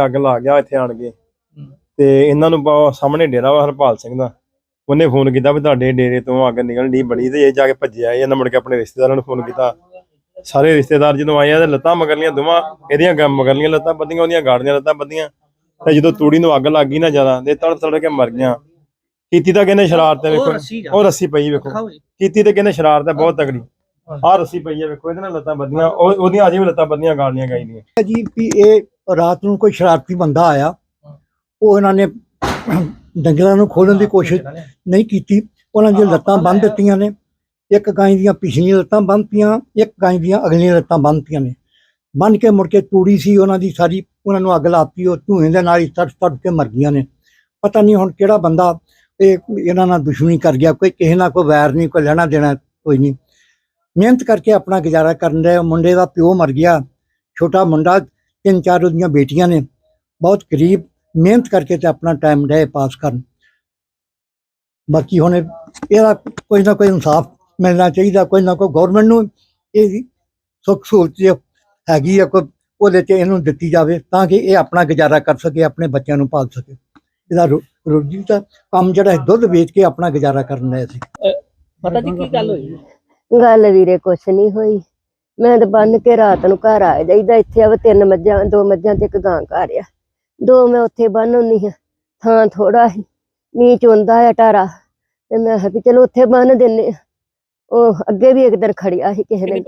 ਅੱਗ ਲਾ ਗਿਆ ਇੱਥੇ ਆਣ ਕੇ। ਤੇ ਇਹਨਾਂ ਨੂੰ ਬ- ਸਾਹਮਣੇ ਡੇਰਾ ਵਾ ਹਰਪਾਲ ਸਿੰਘ ਦਾ। ਉਹਨੇ ਫੋਨ ਕੀਤਾ ਵੀ ਤੁਹਾਡੇ ਡੇਰੇ ਤੋਂ ਅੱਗ ਨਿਕਲਣ ਦੀ ਬੜੀ ਤੇ ਇਹ ਜਾ ਕੇ ਭੱਜਿਆ। ਇਹਨਾਂ ਮੁੜ ਕੇ ਆਪਣੇ ਰਿਸ਼ਤੇਦਾਰਾਂ ਨੂੰ ਫੋਨ ਕੀਤਾ। ਸਾਰੇ ਰਿਸ਼ਤੇਦਾਰ ਜਦੋਂ ਆਏ ਆ ਤੇ ਲੱਤਾਂ ਮਗਰਲੀਆਂ ਦੋਵਾਂ ਇਹਦੀਆਂ ਗ- ਮਗਰਲੀਆਂ ਲੱਤਾਂ ਬੱਧੀਆਂ ਉਹਦੀਆਂ ਗਾੜੀਆਂ ਲੱਤਾਂ ਬੱਧੀਆਂ ਤੇ ਜਦੋਂ ਤੂੜੀ ਨੂੰ ਅੱਗ ਲੱਗ ਗਈ ਨਾ ਜ਼ਿਆਦਾ ਤੇ ਤੜ ਤੜ ਕੇ ਮਰ ਗਿਆ ਕੀਤੀ ਤਾਂ ਕਹਿੰਦੇ ਸ਼ਰਾਰਤ ਹੈ ਉਹ ਵੇਖੋ। ਰੱਸੀ ਜਾ। ਉਹ ਰੱਸੀ ਪਈ ਵੇਖੋ। ਜੀ। ਕੀਤੀ ਤੇ ਕਹਿੰਦੇ ਸ਼ਰਾਰਤ ਹੈ ਬਹੁਤ ਤਗੜੀ ਆਹ ਰੱਸੀ ਪਈ ਹੈ ਵੇਖੋ ਇਹਦੇ ਨਾਲ ਲੱਤਾਂ ਉਹ ਉਹਦੀਆਂ ਅਜੇ ਵੀ ਲੱਤਾਂ ਬੱਧੀਆਂ ਗਾੜੀਆਂ ਗਾਈ ਦੀਆਂ। ਜੀ ਵੀ ਇਹ ਰਾਤ ਨੂੰ ਕੋਈ ਸ਼ਰਾਰਤੀ ਬੰਦਾ ਆਇਆ ਉਹ ਇਹਨਾਂ ਨੇ ਡੰਗਰਾਂ ਨੂੰ ਖੋਲਣ ਦੀ ਕੋਸ਼ਿਸ਼ ਨਹੀਂ ਕੀਤੀ। ਉਹਨਾਂ ਦੀਆਂ ਲੱਤਾਂ ਬੰਨ ਦਿੱਤੀਆਂ ਨੇ। ਇੱਕ ਗਾਂ ਦੀਆਂ ਪਿਛਲੀਆਂ ਲੱਤਾਂ ਬੰਨਤੀਆਂ ਇੱਕ ਗਾਂ ਦੀਆਂ ਅਗਲੀਆਂ ਲੱਤਾਂ ਬੰਨਤੀਆਂ ਨੇ। ਬੰਨ ਕੇ ਮੁੜ ਕੇ ਤੂੜੀ ਸੀ ਉਹਨਾਂ ਦੀ ਸਾਰੀ ਉਹਨਾਂ ਨੂੰ ਅੱਗ ਲਾਤੀ ਉਹ ਧੂਏ ਦੇ ਨਾਲ ਹੀ ਤੜ ਤੜ ਕੇ ਮਰ ਗਈਆਂ ਨੇ। ਪਤਾ ਨਹੀਂ ਹੁਣ ਕਿਹੜਾ ਬੰਦਾ ਇਹ ਇਹਨਾਂ ਨਾਲ ਦੁਸ਼ਮਣੀ ਕਰ ਗਿਆ ਕੋਈ ਕਿਸੇ ਨਾਲ ਕੋਈ ਵੈਰ ਨਹੀਂ ਕੋਈ ਲੈਣਾ ਦੇਣਾ ਕੋਈ ਨਹੀਂ। ਮਿਹਨਤ ਕਰਕੇ ਆਪਣਾ ਗੁਜ਼ਾਰਾ ਕਰਨ ਦਾ ਮੁੰਡੇ ਦਾ ਪਿਓ ਮਰ ਗਿਆ। ਛੋਟਾ ਮੁੰਡਾ, ਤਿੰਨ ਚਾਰ ਉਹਦੀਆਂ ਬੇਟੀਆਂ ਨੇ। ਬਹੁਤ ਗਰੀਬ, ਮਿਹਨਤ ਕਰਕੇ ਤੇ ਆਪਣਾ ਟਾਈਮ ਡੇ ਪਾਸ ਕਰਨ। ਬਾਕੀ ਹੁਣ ਇਹਦਾ ਕੋਈ ਨਾ ਕੋਈ ਇਨਸਾਫ ਮਿਲਣਾ ਚਾਹੀਦਾ। ਕੋਈ ਨਾ ਕੋਈ ਗਵਰਨਮੈਂਟ ਨੂੰ ਇਹ ਸੁੱਖ ਸਹੂਲਤ ਹੈਗੀ ਆ, ਕੋਈ ਉਹਦੇ ਤੇ ਇਹਨੂੰ ਦਿੱਤੀ ਜਾਵੇ ਤਾਂ ਕਿ ਇਹ ਆਪਣਾ ਗੁਜ਼ਾਰਾ ਕਰ ਸਕੇ, ਆਪਣੇ ਬੱਚਿਆਂ ਨੂੰ ਪਾਲ ਸਕੇ। ਇਹਦਾ ਰੋ- ਰੋਜੀ ਦਾ ਕੰਮ ਜਿਹੜਾ ਦੁੱਧ ਵੇਚ ਕੇ ਆਪਣਾ ਗੁਜ਼ਾਰਾ ਕਰਨ ਦਾ ਸੀ ਪਤਾ ਜੀ ਕੀ ਗੱਲ ਹੋਈ? ਗੱਲ ਵੀਰੇ ਕੁਛ ਨਹੀਂ ਹੋਈ। ਮੈਂ ਤਾਂ ਬੰਨ ਕੇ ਰਾਤ ਨੂੰ ਘਰ ਆ ਜਾਈਦਾ। ਇੱਥੇ ਆਵੇ ਤਿੰਨ ਮੱਝਾਂ ਦੋ ਮੱਝਾਂ ਤੇ ਇੱਕ ਗਾਂ ਘਰ ਆ। ਦੋ ਮੈਂ ਉੱਥੇ ਬੰਨ ਹੁੰਨੀ ਹਾਂ ਥਾਂ ਥੋੜਾ ਸੀ ਮੀਂਹ ਚੁੰਦਾ ਆ ਟਾਰਾ ਤੇ ਮੈਂ ਕਿਹਾ ਵੀ ਚਲੋ ਉੱਥੇ ਬੰਨ ਦਿੰਨੇ ਆ। ਉਹ ਅੱਗੇ ਵੀ ਇੱਕ ਦਿਨ ਖੜਿਆ ਸੀ ਕਿਸੇ ਨੇ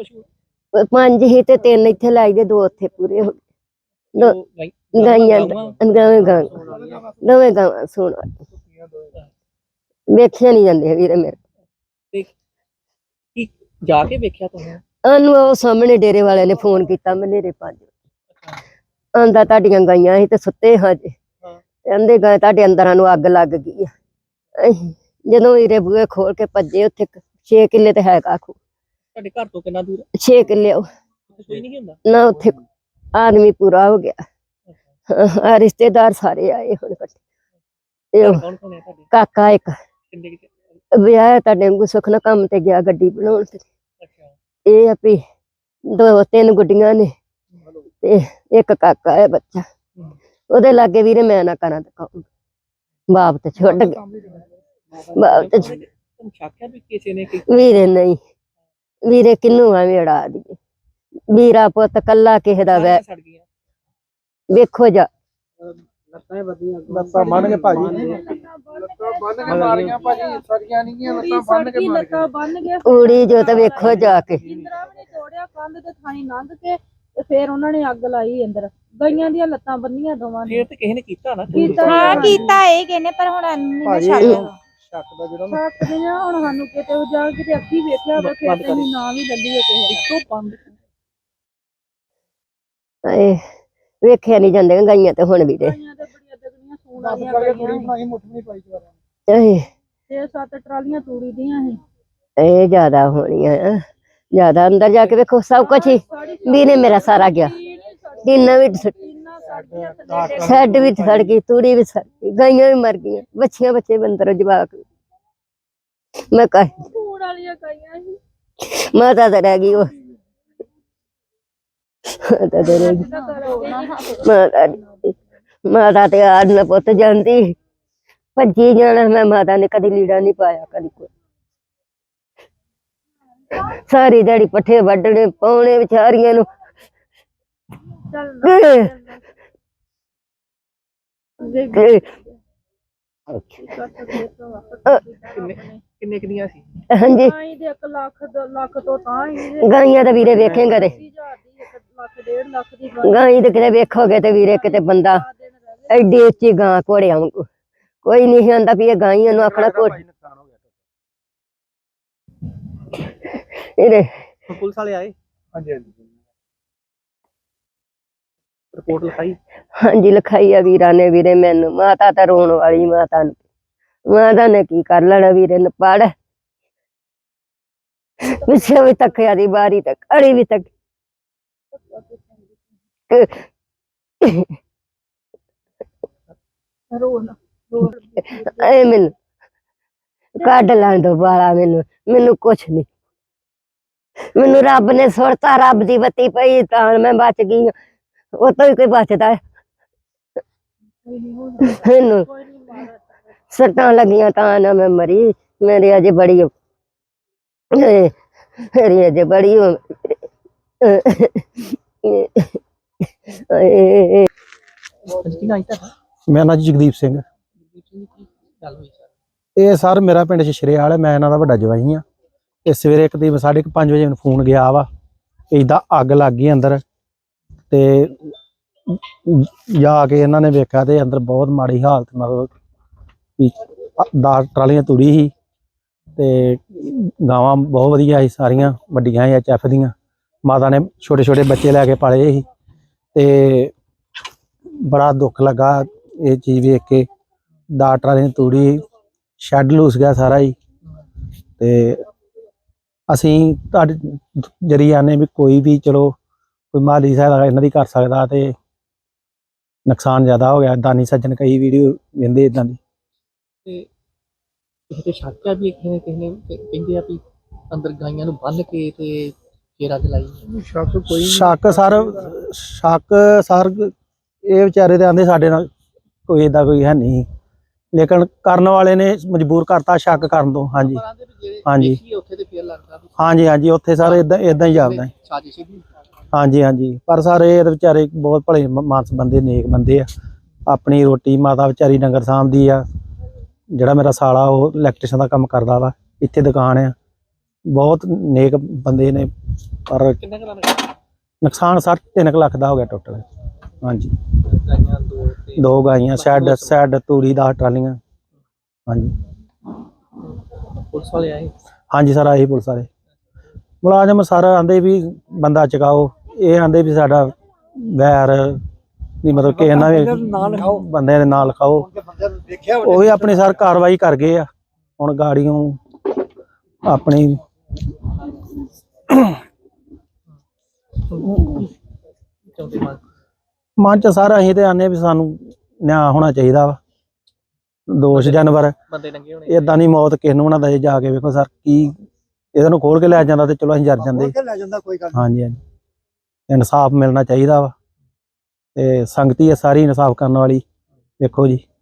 ਪੰਜ ਹੀ ਤੇ ਤਿੰਨ ਇੱਥੇ ਲਾਈ ਦੇ ਦੋ ਉੱਥੇ ਪੂਰੇ ਹੋ ਗਏ। ਗਾਈਆਂ? ਦੋਵੇਂ ਗਾਂ ਦੋਵੇਂ ਗਾਂ ਸੁਣ ਵੇਖਿਆ ਨਹੀਂ ਜਾਂਦੇ ਵੀਰੇ ਮੇਰੇ। ਜਾ ਕੇ ਵੇਖਿਆ ਤੁਸੀਂ ਉਹਨੂੰ ਉਹ ਸਾਹਮਣੇ ਡੇਰੇ ਵਾਲਿਆਂ ਨੇ ਫੋਨ ਕੀਤਾ ਮਨੇਰੇ ਪੰਜ ਆਂਦਾ ਤੁਹਾਡੀਆਂ ਗਾਈਆਂ ਸੀ ਤੇ ਸੁੱਤੇ ਹਾਂ ਜੇ। ਕਹਿੰਦੇ ਗਾਂ ਤੁਹਾਡੇ ਅੰਦਰਾਂ ਨੂੰ ਅੱਗ ਲੱਗ ਗਈ ਆ। ਜਦੋਂ ਵੀਰੇ ਬੂਹੇ ਖੋਲ ਕੇ ਭੱਜੇ ਉੱਥੇ 6 ਕਿੱਲੇ ਤੇ ਹੈ ਕਾਖੂ ਤੁਹਾਡੇ ਘਰ ਤੋਂ ਕਿੰਨਾ ਦੂਰ 6 ਕਿੱਲੇ ਕੋਈ ਨਹੀਂ ਹੁੰਦਾ? ਨਾ ਉੱਥੇ ਆਦਮੀ ਪੂਰਾ ਹੋ ਗਿਆ। ਆ ਰਿਸ਼ਤੇਦਾਰ ਸਾਰੇ ਆਏ ਹੁਣ ਇਕੱਠੇ ਕਾਕਾ ਇੱਕ। ਵਿਆਹ ਤੁਹਾਡੇ ਨੂੰ ਸੁੱਖ ਨਾਲ ਕੰਮ ਤੇ ਗਿਆ ਗੱਡੀ ਬਣਾਉਣ ਤੇ। ਇਹ ਆ ਵੀ ਦੋ ਤਿੰਨ ਗੁੱਡੀਆਂ ਨੇ ਤੇ ਇੱਕ ਕਾਕਾ ਹੈ ਬੱਚਾ। ਉਹਦੇ ਲਾਗੇ ਵੀਰੇ ਮੈਂ ਨਾ ਕਰਾਂ ਕਹੂੰ ਬਾਪ ਤੇ ਛੁੱਟ ਗਿਆ। ਬਾਪ ਤੇ ਵੀ ਕਿਸੇ ਨੇ ਵੀਰੇ ਨਹੀਂ। ਵੀਰੇ ਕਿੰਨੂੰ ਐਵੇਂ ਅੜਾ ਵੀਰਾ ਪੁੱਤ ਕੱਲਾ ਕਿਸੇ ਦਾ ਵੈ ਵੇਖੋ ਜਾ। ਲੱਤਾਂ ਵਧੀਆ ਲੱਤਾਂ ਬੰਨ੍ਹ ਕੇ ਭਾਜੀ। ਮਾਰੀਆਂ ਭਾਜੀ ਸੜੀਆਂ ਨਹੀਂ ਗੀਆਂ ਲੱਤਾਂ ਬੰਨ ਕੇ ਮਾਰ ਲੱਤਾਂ ਬੰਨ ਕੇ ਊੜੀ ਜੋ ਤੇ ਵੇਖੋ ਜਾ ਕੇ। ਜਿੰਦਰਾ ਵੀ ਨੇ ਤੋੜਿਆ ਕੰਧ ਤੇ ਥਾਈ ਲੰਘ ਕੇ ਤੇ ਫਿਰ ਉਹਨਾਂ ਨੇ ਅੱਗ ਲਾਈ ਅੰਦਰ। ਗਈਆਂ ਦੀਆਂ ਲੱਤਾਂ ਬੰਨੀਆਂ ਦੋਵਾਂ ਨੇ। ਫੇਰ ਤੇ ਕਿਸੇ ਨੇ ਕੀਤਾ ਨਾ ਕੀਤਾ ਹਾਂ ਕੀਤਾ ਇਹ ਕਹਿੰਦੇ ਪਰ ਹੁਣ ਨਹੀਂ ਛੱਡ ਸ਼ੱਕ ਦਾ ਜਿਹੜਾ ਆ ਹੁਣ ਸਾਨੂੰ ਕਿਤੇ ਉਹ ਜਾ ਕੇ ਤੇ ਅੱਖੀ ਵੇਖਿਆ ਵਾ ਕਿ ਕਰ। ਤੈਨੂੰ ਨਾ ਵੀ ਲੱਲੀ ਕਿਸੇ ਦਾ। ਇੱਕੋ ਬੰਦ ਇਹ ਵੇਖਿਆ ਨਹੀਂ ਜਾਂਦੇ ਗਾਈਆਂ ਤੇ ਹੁਣ ਤੇ। ਬੜੀਆਂ ਦਗੜੀਆਂ ਸੂਣ ਦੱਸ ਵਾਲੀਆਂ ਕਰਕੇ ਗਈਆਂ ਥੋੜੀ ਸੀ। ਬਣਾਈ ਮੁੱਠ ਨਹੀਂ ਪਾਈ ਜਵਾਰਾਂ ਇਹ। ਛੇ ਸੱਤ ਟਰਾਲੀਆਂ ਤੂੜੀ ਦੀਆਂ ਸੀ। ਇਹ ਜ਼ਿਆਦਾ ਹੋਣੀਆਂ ਆ। ਜ਼ਿਆਦਾ ਅੰਦਰ ਜਾ ਕੇ ਵੇਖੋ ਸਭ ਕੁਝ ਹੀ। ਵੀਰੇ ਮੇਰਾ ਸਾਰਾ ਗਿਆ। ਦਿਨ ਵੀ ਸ- ਇੰਨਾ ਸਾਡੀਆਂ ਥੱਲੇ ਸ਼ੈੱਡ ਵੀ ਸੜ ਗਈ ਤੂੜੀ ਵੀ ਸੜ ਗਈ ਗਾਈਆਂ ਵੀ ਮਰ ਗਈਆਂ। ਬੱਚੀਆਂ ਬੱਚੇ ਬੰਦਰ ਜਵਾਕ ਮੈਂ ਕਹ ਸੂਣ ਵਾਲੀਆਂ ਗਈਆਂ ਸੀ। ਮਾਤਾ ਤਾਂ ਰਹਿ ਗਈ ਉਹ। ਮਾਤਾ ਤਾਂ ਰਹਿ ਗਈ। ਤਾਂ ਕਰੋ ਨਾ ਮਾਤਾ ਦੀ- ਮਾਤਾ ਤੇ ਆਦ ਨਾ ਪੁੱਤ ਜਾਂਦੀ ਭੱਜੀ ਜਾਣਾ ਮੈਂ ਮਾਤਾ ਨੇ ਕਦੀ ਲੀੜਾ ਨਹੀਂ ਪਾਇਆ ਕਦੀ ਕੋਈ। ਸਾਰੀ ਦਿਹਾੜੀ ਪੱਠੇ ਵੱਢਣੇ ਪਾਉਣੇ ਵਿਚਾਰੀਆਂ ਨੂੰ। ਕਿੰਨੇ ਕਿੰਨੇ ਕਿੰਨੀਆਂ ਸੀ? ਹਾਂਜੀ। ਆਈ ਦੇ 1 ਲੱਖ ਦੋ ਲੱਖ ਤੋਂ ਤਾਂ ਹੀ ਦੇ ਗਾਈਆਂ ਤਾਂ ਵੀਰੇ ਵੇਖੇਂਗੇ ਤੇ। 20000 ਦੀ 1 ਲੱਖ ਡੇਢ ਲੱਖ ਦੀ ਗਾਂ ਗਾਈ ਤੇ ਕਿਤੇ ਵੇਖੋਗੇ ਤੇ ਵੀਰੇ ਕਿਤੇ ਬੰਦਾ। ਐਡੀ ਉੱਚੀ ਗਾਂ ਘੋੜਿਆਂ ਵਾਂਗੂ। ਕੋਈ ਨਹੀਂ ਆਂਦਾ ਵੀ ਇਹ ਗਾਈਆਂ ਨੂੰ ਆਖਣਾ ਘੋੜ। ਇਹਦੇ ਪੁਲਿਸ ਵਾਲੇ ਆਏ? ਹਾਂਜੀ ਹਾਂਜੀ। ਰਿਪੋਰਟ ਲਿਖਾਈ? ਹਾਂਜੀ ਲਿਖਾਈ ਆ ਵੀਰਾਂ ਨੇ ਵੀਰੇ ਮੈਨੂੰ। ਮਾਤਾ ਤਾਂ ਰੋਣ ਵਾਲੀ ਮਾਤਾ ਨੂੰ। ਮਾਤਾ ਨੇ ਕੀ ਕਰ ਲੈਣਾ ਵੀਰੇ ਨੇ ਪੜ ਪਿੱਛੇ ਵੀ ਤੱਕਿਆ ਦੀ ਬਾਰੀ ਤੱਕ ਅੜੀ ਵੀ ਤੱਕ। ਰੋਣ ਰੋਣ ਐ ਮੈਨੂੰ ਕੱਢ ਲੈਣ ਦੋ ਬਾਲਾ ਮੈਨੂੰ ਮੈਨੂੰ ਕੁਛ ਨਹੀਂ ਮੈਨੂੰ ਰੱਬ ਨੇ ਸੁਰਤਾ ਰੱਬ ਦੀ ਬੱਤੀ ਪਈ ਤਾਂ ਮੈਂ ਬਚ ਗਈ ਹਾਂ। ਉਹ ਤੋਂ ਹੀ ਕੋਈ ਬਚਦਾ ਹੈ। ਇਹਨੂੰ ਸੱਟਾਂ ਲੱਗੀਆਂ ਤਾਂ ਨਾ ਮੈਂ ਮਰੀ। ਮੇਰੇ ਅਜੇ ਬੜੀ ਓ- ਇਹ, ਮੇਰੀ ਅਜੇ ਬੜੀ ਓ- ਇਹ ਅੱਜ ਕੀ ਨਾਮ ਤੁਹਾਡਾ ਮੇਰਾ ਨਾਂ ਜਗਦੀਪ ਸਿੰਘ। ਇਹ ਸਰ ਮੇਰਾ ਪਿੰਡ ਸ਼ਸ਼ਰੇਵਾਲ ਹੈ ਮੈਂ ਇਹਨਾਂ ਦਾ ਵੱਡਾ ਜਵਾਈ ਆ। ਤੇ ਸਵੇਰੇ ਕਰੀਬ ਦੀ ਸਾਢੇ ਕੁ ਪੰਜ ਵਜੇ ਮੈਨੂੰ ਫੋਨ ਗਿਆ ਵਾ ਇਦਾਂ ਅੱਗ ਲੱਗ ਗਈ ਅੰਦਰ ਤੇ ਜਾ ਕੇ ਇਹਨਾਂ ਨੇ ਵੇਖਿਆ ਤੇ ਅੰਦਰ ਬਹੁਤ ਮਾੜੀ ਹਾਲਤ ਮਤਲਬ ਵੀ 10 ਟਰਾਲੀਆਂ ਤੁੜੀ ਸੀ ਤੇ ਗਾਵਾਂ ਬਹੁਤ ਵਧੀਆ ਸੀ ਸਾਰੀਆਂ, ਵੱਡੀਆਂ ਸੀ ਐਚਐਫ ਦੀਆਂ। ਮਾਤਾ ਨੇ ਛੋਟੇ ਛੋਟੇ ਬੱਚੇ ਲੈ ਕੇ ਪਾਲੇ ਸੀ ਤੇ ਬੜਾ ਦੁੱਖ ਲੱਗਾ ਇਹ ਚੀਜ਼ ਵੇਖ ਕੇ ਦਸ ਟਰਾਲੀਆਂ ਤੂੜੀ ਸ਼ੈੱਡ ਲੂਸ ਗਿਆ ਸਾਰਾ ਹੀ। ਤੇ ਅਸੀਂ ਤੁਹਾਡੇ ਜਰੀਏ ਆਨੇ ਵੀ ਕੋਈ ਵੀ ਚਲੋ ਕੋਈ ਮਾਲੀ ਸਹਾਇਤਾ ਇਹਨਾਂ ਦੀ ਕਰ ਸਕਦਾ ਤੇ ਨੁਕਸਾਨ ਜ਼ਿਆਦਾ ਹੋ ਗਿਆ। ਦਾਨੀ ਸੱਜਣ ਕਈ ਵੀਡੀਓ ਵੇਂਦੇ ਇਦਾਂ ਦੀ। ਤੇ ਕਿਸੇ ਤੇ ਸ਼ੱਕ ਵੀ ਕਿਸੇ ਨੇ ਕਿਸੇ ਨੇ ਕ- ਕਹਿੰਦੇ ਆ ਵੀ ਅੰਦਰ ਗਾਈਆਂ ਨੂੰ ਬੰਨ ਕੇ ਤੇ ਫੇਰ ਅੱਗ ਲਾਈ। ਸ਼ੱਕ ਕੋਈ ਸ਼ੱਕ ਸਰ ਸ਼ੱਕ ਸਰ ਇਹ ਵਿਚਾਰੇ ਤੇ ਆਂਦੇ ਸਾਡੇ ਨਾਲ ਕੋਈ ਏਦਾਂ ਕੋਈ ਹੈ ਨਹੀਂ। ਲੇਕਿਨ ਕਰਨ ਵਾਲੇ ਨੇ ਮਜਬੂਰ ਕਰਤਾ ਸ਼ੱਕ ਕਰਨ ਤੋਂ ਹਾਂਜੀ। ਹਾਂਜੀ। ਹਾਂਜੀ ਹਾਂਜੀ ਉੱਥੇ ਸਰ ਇਦਾਂ ਇਦਾਂ ਹੀ ਸੀ ਹਾਂਜੀ ਹਾਂਜੀ। ਪਰ ਸਰ ਇਹ ਵਿਚਾਰੇ ਬਹੁਤ ਭਲੇ ਮਾਨਸ ਬੰਦੇ ਨੇਕ ਬੰਦੇ ਆ। ਆਪਣੀ ਰੋਟੀ ਮਾਤਾ ਵਿਚਾਰੀ ਡੰਗਰ ਸਾਂਭਦੀ ਆ। ਜਿਹੜਾ ਮੇਰਾ ਸਾਲਾ ਉਹ ਇਲੈਕਟ੍ਰੀਸ਼ਨ ਦਾ ਕੰਮ ਕਰਦਾ ਵਾ ਇੱਥੇ ਦੁਕਾਨ ਆ। ਬਹੁਤ ਨੇਕ ਬੰਦੇ ਨੇ ਪਰ ਨੁਕਸਾਨ ਸਰ 3 ਲੱਖ ਦਾ ਹੋ ਗਿਆ ਟੋਟਲ ਹਾਂਜੀ। ਦੋ ਦੋ ਗਾਈਆਂ ਸ਼ੈੱਡ ਸ਼ੈੱਡ ਤੂੜੀ ਦਾ ਟਰਾਲੀਆਂ। ਹਾਂਜੀ। ਪੁਲਿਸ ਵਾਲੇ ਆਏ? ਹਾਂਜੀ ਸਰ ਆਹੀ ਪੁਲਿਸ ਵਾਲੇ। ਮੁਲਾਜ਼ਮ ਸਰ ਆਂਦੇ ਵੀ ਬੰਦਾ ਚਕਾਓ। ਇਹ ਆਂਦੇ ਵੀ ਸਾਡਾ ਵੈਰ ਨਹੀਂ ਮਤਲਬ ਕਿ ਇਹਨਾਂ ਬੰਦੇ ਨੂੰ ਨਾਲ ਲਿਖਾਓ। ਬੰਦੇ ਦੇ ਨਾਲ ਦੇਖਿਆ ਉਹ ਵੀ ਆਪਣੀ ਸਰ ਕਾਰਵਾਈ ਕਰ ਗਏ ਆ। ਹੁਣ ਗਾੜੀਆਂ ਆਪਣੀ ਚਾਹੁੰਦੇ ਮਨ ਮਨ ਚ ਸਰ ਅਸੀਂ ਤੇ ਆਨੇ ਵੀ ਸਾਨੂੰ ਨਿਆਂ ਹੋਣਾ ਚਾਹੀਦਾ ਵਾ। ਦੋਸ਼ ਜਾਨਵਰ। ਬੰਦੇ ਨੰਗੇ ਹੋਣੇ ਇਦਾਂ ਦੀ ਮੌਤ ਕਿਸ ਨੂੰ ਨਾ ਜਾ ਕੇ ਵੇਖੋ ਸਰ ਕੀ ਇਹਦੇ ਨੂੰ ਖੋਲ ਕੇ ਲੈ ਜਾਂਦਾ ਤੇ ਚਲੋ ਅਸੀਂ ਜਰ ਜਾਂਦੇ। ਖੋਲ ਕੇ ਲੈ ਜਾਂਦਾ ਕੋਈ ਗੱਲ ਨੀ। ਹਾਂਜੀ ਹਾਂਜੀ। ਇਨਸਾਫ ਮਿਲਣਾ ਚਾਹੀਦਾ ਵਾ। ਤੇ ਸੰਗਤੀ ਹੈ ਸਾਰੀ ਇਨਸਾਫ ਕਰਨ ਵਾਲੀ। ਵੇਖੋ ਜੀ।